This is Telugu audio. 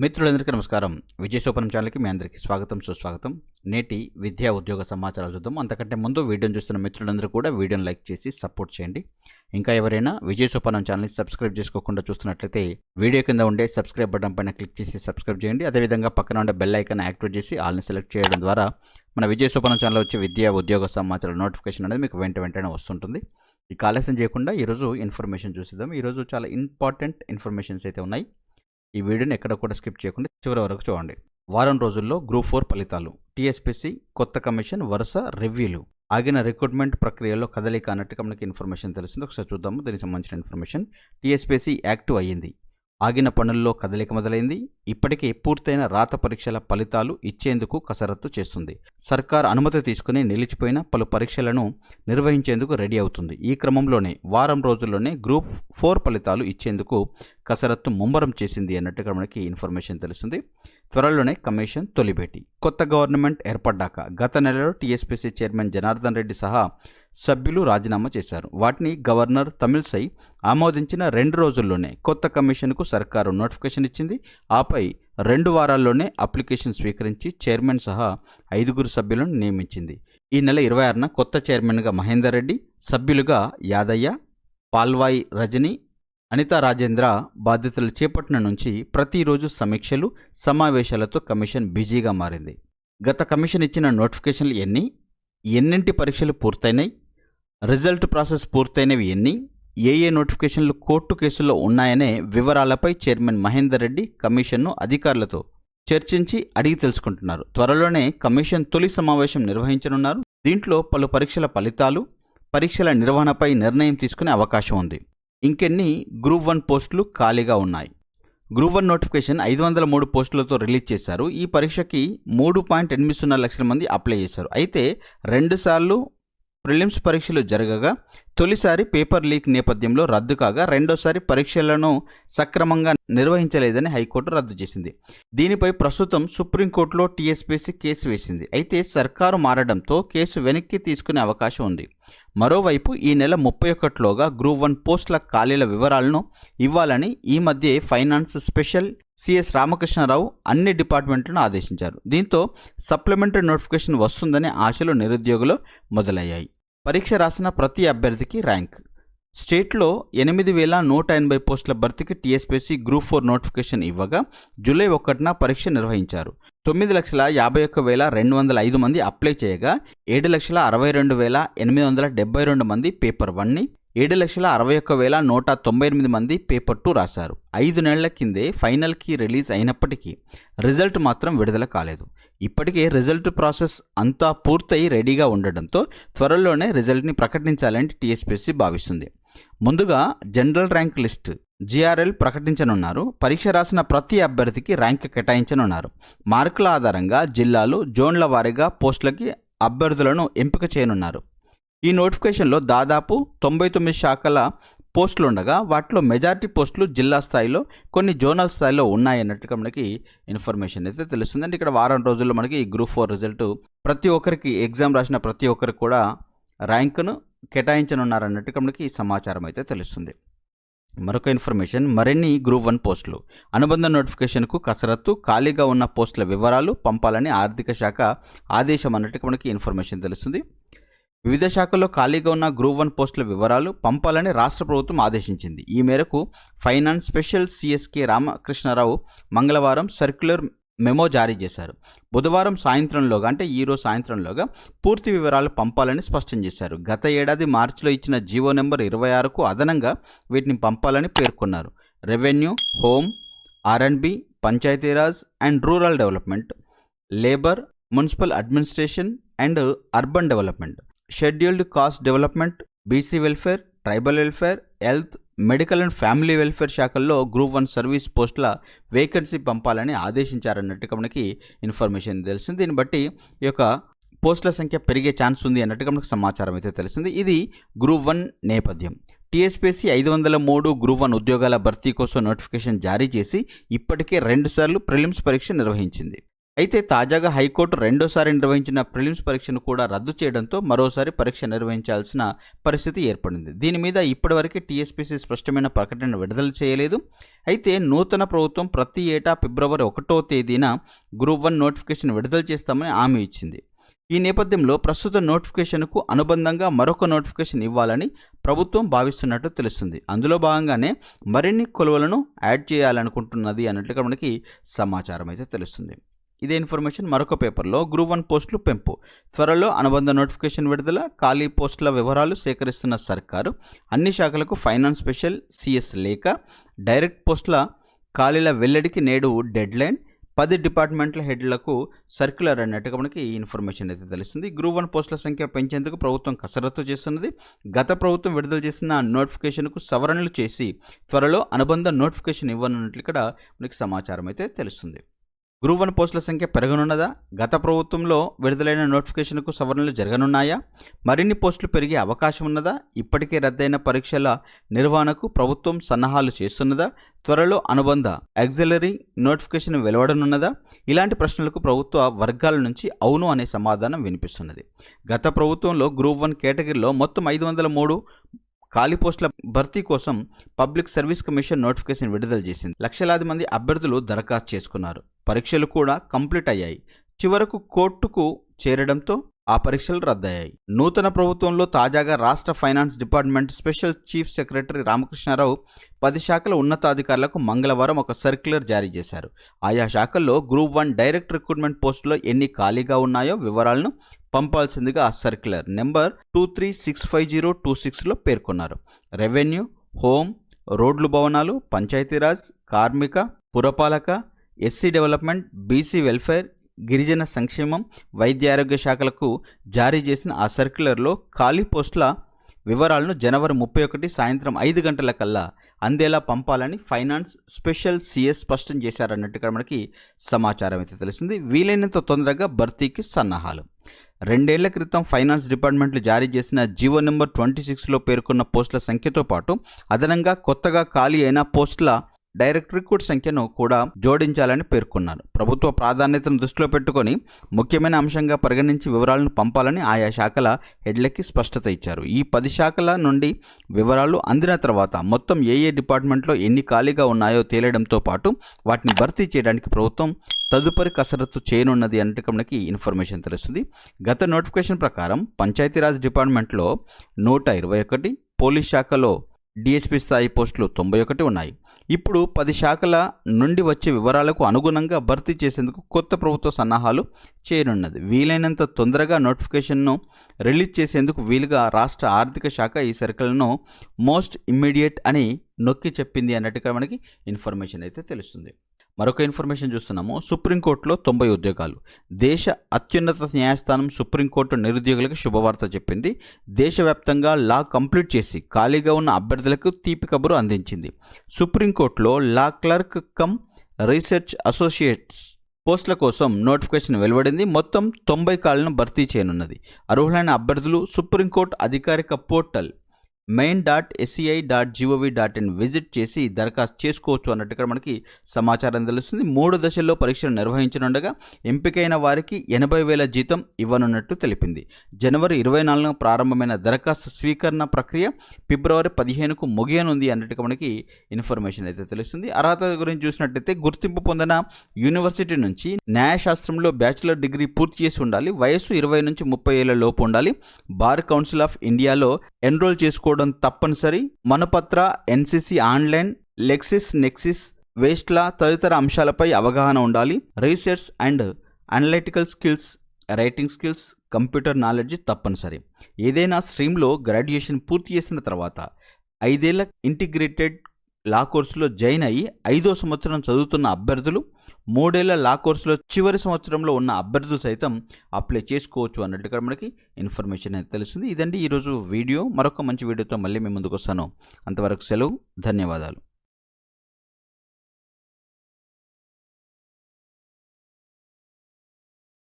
మిత్రులందరికీ నమస్కారం. విజయ సోపనం ఛానల్కి మీ అందరికీ స్వాగతం సుస్వాగతం. నేటి విద్యా ఉద్యోగ సమాచారాలు చూద్దాం. అంతకంటే ముందు వీడియోని చూస్తున్న మిత్రులందరూ కూడా వీడియోని లైక్ చేసి సపోర్ట్ చేయండి. ఇంకా ఎవరైనా విజయ సోపనం ఛానల్ని సబ్స్క్రైబ్ చేసుకోకుండా చూస్తున్నట్లయితే వీడియో కింద ఉండే సబ్స్క్రైబ్ బటన్ పైన క్లిక్ చేసి సబ్స్క్రైబ్ చేయండి. అదేవిధంగా పక్కన ఉండే బెల్ ఐకాన్ యాక్టివేట్ చేసి ఆల్ని సెలెక్ట్ చేయడం ద్వారా మన విజయ సోపనం ఛానల్ వచ్చే విద్యా ఉద్యోగ సమాచారాల నోటిఫికేషన్ అనేది మీకు వెంట వెంటనే వస్తుంటుంది. ఈ ఆలస్యం చేయకుండా ఈరోజు ఇన్ఫర్మేషన్ చూసిద్దాం. ఈరోజు చాలా ఇంపార్టెంట్ ఇన్ఫర్మేషన్స్ అయితే ఉన్నాయి. ఈ వీడియోని ఎక్కడ కూడా స్కిప్ చేయకుండా చివరి వరకు చూడండి. వారం రోజుల్లో గ్రూప్ ఫోర్ ఫలితాలు. టీఎస్పీసీ కొత్త కమిషన్ వరుస రివ్యూలు. ఆగిన రిక్రూట్మెంట్ ప్రక్రియలో కదలిక అన్నట్టుగా మనకి ఇన్ఫర్మేషన్ తెలిసింది. ఒకసారి చూద్దాము. దీనికి సంబంధించిన ఇన్ఫర్మేషన్ టీఎస్పీసీ యాక్టివ్ అయ్యింది. ఆగిన పనుల్లో కదలిక మొదలైంది. ఇప్పటికే పూర్తయిన రాత పరీక్షల ఫలితాలు ఇచ్చేందుకు కసరత్తు చేస్తుంది. సర్కార్ అనుమతి తీసుకుని నిలిచిపోయిన పలు పరీక్షలను నిర్వహించేందుకు రెడీ అవుతుంది. ఈ క్రమంలోనే వారం రోజుల్లోనే గ్రూప్ ఫోర్ ఫలితాలు ఇచ్చేందుకు కసరత్తు ముమ్మరం చేసింది అన్నట్టుగా మనకి ఇన్ఫర్మేషన్ తెలుస్తుంది. త్వరలోనే కమిషన్ తొలిభేటి. కొత్త గవర్నమెంట్ ఏర్పడ్డాక గత నెలలో టీఎస్పీసీ చైర్మన్ జనార్దన్ రెడ్డి సహా సభ్యులు రాజీనామా చేశారు. వాటిని గవర్నర్ తమిళసై ఆమోదించిన రెండు రోజుల్లోనే కొత్త కమిషన్కు సర్కారు నోటిఫికేషన్ ఇచ్చింది. ఆపై రెండు వారాల్లోనే అప్లికేషన్ స్వీకరించి చైర్మన్ సహా ఐదుగురు సభ్యులను నియమించింది. ఈ నెల ఇరవై ఆరున కొత్త చైర్మన్గా మహేందర్ రెడ్డి సభ్యులుగా యాదయ్య పాల్వాయి రజని అనితా రాజేంద్ర బాధ్యతలు చేపట్టిన నుంచి ప్రతిరోజు సమీక్షలు సమావేశాలతో కమిషన్ బిజీగా మారింది. గత కమిషన్ ఇచ్చిన నోటిఫికేషన్లు ఎన్ని? ఎన్నింటి పరీక్షలు పూర్తయినాయి? రిజల్ట్ ప్రాసెస్ పూర్తయినవి ఎన్ని? ఏ ఏ నోటిఫికేషన్లు కోర్టు కేసుల్లో ఉన్నాయనే వివరాలపై చైర్మన్ మహేందర్ రెడ్డి కమిషన్ను అధికారులతో చర్చించి అడిగి తెలుసుకుంటున్నారు. త్వరలోనే కమిషన్ తొలి సమావేశం నిర్వహించనున్నారు. దీంట్లో పలు పరీక్షల ఫలితాలు పరీక్షల నిర్వహణపై నిర్ణయం తీసుకునే అవకాశం ఉంది. ఇంకెన్ని? గ్రూప్ వన్ పోస్టులు ఖాళీగా ఉన్నాయి. గ్రూప్ వన్ నోటిఫికేషన్ ఐదు వందల మూడు పోస్టులతో రిలీజ్ చేశారు. ఈ పరీక్షకి మూడు పాయింట్ ఎనిమిది సున్నా లక్షల మంది అప్లై చేశారు. అయితే రెండుసార్లు ప్రిలిమ్స్ పరీక్షలు జరగగా తొలిసారి పేపర్ లీక్ నేపథ్యంలో రద్దు కాగా రెండోసారి పరీక్షలను సక్రమంగా నిర్వహించలేదని హైకోర్టు రద్దు చేసింది. దీనిపై ప్రస్తుతం సుప్రీంకోర్టులో టీఎస్పీసీ కేసు వేసింది. అయితే సర్కారు మారడంతో కేసు వెనక్కి తీసుకునే అవకాశం ఉంది. మరోవైపు ఈ నెల ముప్పై ఒకటిలోగా గ్రూప్ వన్ పోస్టుల ఖాళీల వివరాలను ఇవ్వాలని ఈ మధ్య ఫైనాన్స్ స్పెషల్ సిఎస్ రామకృష్ణారావు అన్ని డిపార్ట్మెంట్లను ఆదేశించారు. దీంతో సప్లిమెంటరీ నోటిఫికేషన్ వస్తుందనే ఆశలు నిరుద్యోగులు మొదలయ్యాయి. పరీక్ష రాసిన ప్రతి అభ్యర్థికి ర్యాంక్. స్టేట్లో ఎనిమిది వేల నూట ఎనభై పోస్టుల భర్తీకి టీఎస్పీసీ గ్రూప్ ఫోర్ నోటిఫికేషన్ ఇవ్వగా జూలై ఒకటిన పరీక్ష నిర్వహించారు. తొమ్మిది లక్షల యాభై ఒక్క వేల రెండు వందల ఐదు మంది అప్లై చేయగా ఏడు లక్షల అరవై రెండు వేల ఎనిమిది వందల డెబ్బై రెండు మంది పేపర్ వన్ని ఏడు లక్షల అరవై ఒక్క వేల నూట తొంభై ఎనిమిది మంది పేపర్ టూ రాశారు. ఐదు నెలల కిందే ఫైనల్కి రిలీజ్ అయినప్పటికీ రిజల్ట్ మాత్రం విడుదల కాలేదు. ఇప్పటికే రిజల్ట్ ప్రాసెస్ అంతా పూర్తయి రెడీగా ఉండడంతో త్వరలోనే రిజల్ట్ని ప్రకటించాలని టీఎస్పీఎస్సీ భావిస్తుంది. ముందుగా జనరల్ ర్యాంక్ లిస్ట్ జిఆర్ఎల్ ప్రకటించనున్నారు. పరీక్ష రాసిన ప్రతి అభ్యర్థికి ర్యాంక్ కేటాయించనున్నారు. మార్కుల ఆధారంగా జిల్లాలు జోన్ల వారీగా పోస్టులకి అభ్యర్థులను ఎంపిక చేయనున్నారు. ఈ నోటిఫికేషన్లో దాదాపు తొంభై తొమ్మిది శాఖల పోస్టులు ఉండగా వాటిలో మెజారిటీ పోస్టులు జిల్లా స్థాయిలో కొన్ని జోనల్ స్థాయిలో ఉన్నాయన్నట్టుగా మనకి ఇన్ఫర్మేషన్ అయితే తెలుస్తుంది. అంటే ఇక్కడ వారం రోజుల్లో మనకి ఈ గ్రూప్ ఫోర్ రిజల్ట్ ప్రతి ఒక్కరికి ఎగ్జామ్ రాసిన ప్రతి ఒక్కరికి కూడా ర్యాంకును కేటాయించనున్నారన్నట్టుగా మనకి ఈ సమాచారం అయితే తెలుస్తుంది. మరొక ఇన్ఫర్మేషన్ మరిన్ని గ్రూప్ వన్ పోస్టులు. అనుబంధ నోటిఫికేషన్కు కసరత్తు ఖాళీగా ఉన్న పోస్టుల వివరాలు పంపాలని ఆర్థిక శాఖ ఆదేశం అన్నట్టుగా మనకి ఇన్ఫర్మేషన్ తెలుస్తుంది. వివిధ శాఖల్లో ఖాళీగా ఉన్న గ్రూప్ వన్ పోస్టుల వివరాలు పంపాలని రాష్ట్ర ప్రభుత్వం ఆదేశించింది. ఈ మేరకు ఫైనాన్స్ స్పెషల్ సిఎస్కే రామకృష్ణారావు మంగళవారం సర్క్యులర్ మెమో జారీ చేశారు. బుధవారం సాయంత్రంలోగా అంటే ఈరోజు సాయంత్రంలోగా పూర్తి వివరాలు పంపాలని స్పష్టం చేశారు. గత ఏడాది మార్చిలో ఇచ్చిన జీవో నెంబర్ ఇరవై ఆరుకు అదనంగా వీటిని పంపాలని పేర్కొన్నారు. Revenue home R and B Panchayati Raj and rural development labour municipal administration and urban development. Scheduled caste development BC welfare tribal welfare health medical and family welfare శాఖల్లో గ్రూప్ వన్ సర్వీస్ పోస్టుల వేకెన్సీ పంపాలని ఆదేశించారన్నట్టుగా మనకి ఇన్ఫర్మేషన్ తెలిసింది. దీన్ని బట్టి ఈ యొక్క పోస్టుల సంఖ్య పెరిగే ఛాన్స్ ఉంది అన్నట్టుగా మనకు సమాచారం అయితే తెలిసింది. ఇది గ్రూప్ వన్ నేపథ్యం. టీఎస్పీసీ ఐదు వందల మూడు గ్రూప్ వన్ ఉద్యోగాల భర్తీ కోసం నోటిఫికేషన్ జారీ చేసి ఇప్పటికే రెండుసార్లు ప్రిలిమ్స్ పరీక్ష నిర్వహించింది. అయితే తాజాగా హైకోర్టు రెండోసారి నిర్వహించిన ప్రిలిమ్స్ పరీక్షను కూడా రద్దు చేయడంతో మరోసారి పరీక్ష నిర్వహించాల్సిన పరిస్థితి ఏర్పడింది. దీని మీద ఇప్పటివరకు టీఎస్పీసీ స్పష్టమైన ప్రకటన విడుదల చేయలేదు. అయితే నూతన ప్రభుత్వం ప్రతి ఏటా ఫిబ్రవరి ఒకటో తేదీన గ్రూప్ వన్ నోటిఫికేషన్ విడుదల చేస్తామని హామీ ఇచ్చింది. ఈ నేపథ్యంలో ప్రస్తుత నోటిఫికేషన్కు అనుబంధంగా మరొక నోటిఫికేషన్ ఇవ్వాలని ప్రభుత్వం భావిస్తున్నట్టు తెలుస్తుంది. అందులో భాగంగానే మరిన్ని కొలువలను యాడ్ చేయాలనుకుంటున్నది అన్నట్లుగా మనకి సమాచారం అయితే తెలుస్తుంది. ఇదే ఇన్ఫర్మేషన్ మరొక పేపర్లో. గ్రూప్ వన్ పోస్టులు పెంపు. త్వరలో అనుబంధ నోటిఫికేషన్ విడుదల ఖాళీ పోస్టుల వివరాలు సేకరిస్తున్న సర్కారు అన్ని శాఖలకు ఫైనాన్స్ స్పెషల్ సిఎస్ లేక డైరెక్ట్ పోస్టుల ఖాళీల వెల్లడికి నేడు డెడ్ లైన్ పది డిపార్ట్మెంట్ల హెడ్లకు సర్క్యులర్ అన్నట్టుగా మనకి ఈ ఇన్ఫర్మేషన్ అయితే తెలుస్తుంది. గ్రూప్ వన్ పోస్టుల సంఖ్య పెంచేందుకు ప్రభుత్వం కసరత్తు చేస్తున్నది. గత ప్రభుత్వం విడుదల చేసిన నోటిఫికేషన్కు సవరణలు చేసి త్వరలో అనుబంధ నోటిఫికేషన్ ఇవ్వనున్నట్లు ఇక్కడ మనకి సమాచారం అయితే తెలుస్తుంది. గ్రూప్ వన్ పోస్టుల సంఖ్య పెరగనున్నదా? గత ప్రభుత్వంలో విడుదలైన నోటిఫికేషన్కు సవరణలు జరగనున్నాయా? మరిన్ని పోస్టులు పెరిగే అవకాశం ఉన్నదా ఇప్పటికే రద్దయిన పరీక్షల నిర్వహణకు ప్రభుత్వం సన్నాహాలు చేస్తున్నదా? త్వరలో అనుబంధ యాక్సిలరీ నోటిఫికేషన్ వెలువడనున్నదా? ఇలాంటి ప్రశ్నలకు ప్రభుత్వ వర్గాల నుంచి అవును అనే సమాధానం వినిపిస్తున్నది. గత ప్రభుత్వంలో గ్రూప్ వన్ కేటగిరీలో మొత్తం ఐదు వందల మూడు ఖాళీ పోస్టుల భర్తీ కోసం పబ్లిక్ సర్వీస్ కమిషన్ నోటిఫికేషన్ విడుదల చేసింది. లక్షలాది మంది అభ్యర్థులు దరఖాస్తు చేసుకున్నారు. పరీక్షలు కూడా కంప్లీట్ అయ్యాయి. చివరకు కోర్టుకు చేరడంతో ఆ పరీక్షలు రద్దయ్యాయి. నూతన ప్రభుత్వంలో తాజాగా రాష్ట్ర finance department special chief secretary Ramakrishna Rao పది శాఖల ఉన్నతాధికారులకు మంగళవారం ఒక సర్క్యులర్ జారీ చేశారు. ఆయా శాఖల్లో గ్రూప్ వన్ డైరెక్ట్ రిక్రూట్మెంట్ పోస్టులో ఎన్ని ఖాళీగా ఉన్నాయో వివరాలను పంపాల్సిందిగా ఆ circular number two three six five zero two సిక్స్లో పేర్కొన్నారు. రెవెన్యూ హోమ్ రోడ్లు భవనాలు పంచాయతీరాజ్ కార్మిక పురపాలక ఎస్సీ డెవలప్మెంట్ బీసీ వెల్ఫేర్ గిరిజన సంక్షేమం వైద్య ఆరోగ్య శాఖలకు జారీ చేసిన ఆ సర్క్యులర్లో ఖాళీ పోస్టుల వివరాలను జనవరి ముప్పై ఒకటి సాయంత్రం ఐదు గంటల కల్లా అందేలా పంపాలని ఫైనాన్స్ స్పెషల్ సిఎస్ స్పష్టం చేశారన్నట్టుగా మనకి సమాచారం అయితే తెలిసింది వీలైనంత తొందరగా భర్తీకి సన్నాహాలు. రెండేళ్ళ క్రితం ఫైనాన్స్ డిపార్ట్మెంట్లు జారీ చేసిన జీవో నెంబర్ ట్వంటీ సిక్స్లో పేర్కొన్న పోస్టుల సంఖ్యతో పాటు అదనంగా కొత్తగా ఖాళీ అయిన పోస్టుల డైరెక్ట్ రిక్రూట్ సంఖ్యను కూడా జోడించాలని పేర్కొన్నారు. ప్రభుత్వ ప్రాధాన్యతను దృష్టిలో పెట్టుకొని ముఖ్యమైన అంశంగా పరిగణించి వివరాలను పంపాలని ఆయా శాఖల హెడ్లకి స్పష్టత ఇచ్చారు. ఈ పది శాఖల నుండి వివరాలు అందిన తర్వాత మొత్తం ఏ ఏ డిపార్ట్మెంట్లో ఎన్ని ఖాళీగా ఉన్నాయో తేలడంతో పాటు వాటిని భర్తీ చేయడానికి ప్రభుత్వం తదుపరి కసరత్తు చేయనున్నది అన్నట్టు మనకి ఇన్ఫర్మేషన్ తెలుస్తుంది. గత నోటిఫికేషన్ ప్రకారం పంచాయతీరాజ్ డిపార్ట్మెంట్లో నూట ఇరవై ఒకటి పోలీస్ శాఖలో డిఎస్పీ స్థాయి పోస్టులు తొంభై ఒకటి ఉన్నాయి. ఇప్పుడు పది శాఖల నుండి వచ్చే వివరాలకు అనుగుణంగా భర్తీ చేసేందుకు కొత్త ప్రభుత్వ సన్నాహాలు చేయనున్నది వీలైనంత తొందరగా నోటిఫికేషన్ను రిలీజ్ చేసేందుకు వీలుగా రాష్ట్ర ఆర్థిక శాఖ ఈ సర్కిల్ను మోస్ట్ ఇమ్మీడియట్ అని నొక్కి చెప్పింది అన్నట్టుగా మనకి ఇన్ఫర్మేషన్ అయితే తెలుస్తుంది. మరొక ఇన్ఫర్మేషన్ చూస్తున్నాము. సుప్రీంకోర్టులో తొంభై ఉద్యోగాలు. దేశ అత్యున్నత న్యాయస్థానం సుప్రీంకోర్టు నిరుద్యోగులకు శుభవార్త చెప్పింది. దేశవ్యాప్తంగా లా కంప్లీట్ చేసి ఖాళీగా ఉన్న అభ్యర్థులకు తీపి కబురు అందించింది. సుప్రీంకోర్టులో law clerk cum research associates పోస్టుల కోసం నోటిఫికేషన్ వెలువడింది. మొత్తం తొంభై కాళ్ళను భర్తీ చేయనున్నది. అర్హులైన అభ్యర్థులు సుప్రీంకోర్టు అధికారిక portal main dot SCI dot gov dot in visit చేసి దరఖాస్తు చేసుకోవచ్చు అన్నట్టుగా మనకి సమాచారం తెలుస్తుంది. మూడు దశల్లో పరీక్షలు నిర్వహించనుండగా ఎంపికైన వారికి ఎనభై వేల జీతం ఇవ్వనున్నట్టు తెలిపింది. జనవరి ఇరవై నాలుగున ప్రారంభమైన దరఖాస్తు స్వీకరణ ప్రక్రియ ఫిబ్రవరి పదిహేనుకు ముగియనుంది అన్నట్టుగా మనకి ఇన్ఫర్మేషన్ అయితే తెలుస్తుంది. అర్హత గురించి చూసినట్టయితే గుర్తింపు పొందిన యూనివర్సిటీ నుంచి న్యాయశాస్త్రంలో బ్యాచిలర్ డిగ్రీ పూర్తి చేసి ఉండాలి. వయస్సు ఇరవై నుంచి ముప్పై ఏళ్ళ లోపు ఉండాలి. బార్ కౌన్సిల్ ఆఫ్ ఇండియాలో ఎన్రోల్ చేసుకోవడం తప్పనిసరి. Manupatra NCC online Lexis Nexis వేస్ట్ల తదితర అంశాలపై అవగాహన ఉండాలి. Research and analytical skills writing skills computer knowledge తప్పనిసరి. ఏదైనా స్ట్రీమ్లో గ్రాడ్యుయేషన్ పూర్తి చేసిన తర్వాత ఐదేళ్ళ ఇంటిగ్రేటెడ్ లా కోర్సులో జాయిన్ అయ్యి ఐదో సంవత్సరం చదువుతున్న అభ్యర్థులు మూడేళ్ళ లా కోర్సులో చివరి సంవత్సరంలో ఉన్న అభ్యర్థులు సైతం అప్లై చేసుకోవచ్చు అన్నట్టుగా మనకి ఇన్ఫర్మేషన్ అయితే తెలుస్తుంది. ఇదండి ఈరోజు వీడియో. మరొక మంచి వీడియోతో మళ్ళీ మేము ముందుకు వస్తాను. అంతవరకు సెలవు. ధన్యవాదాలు.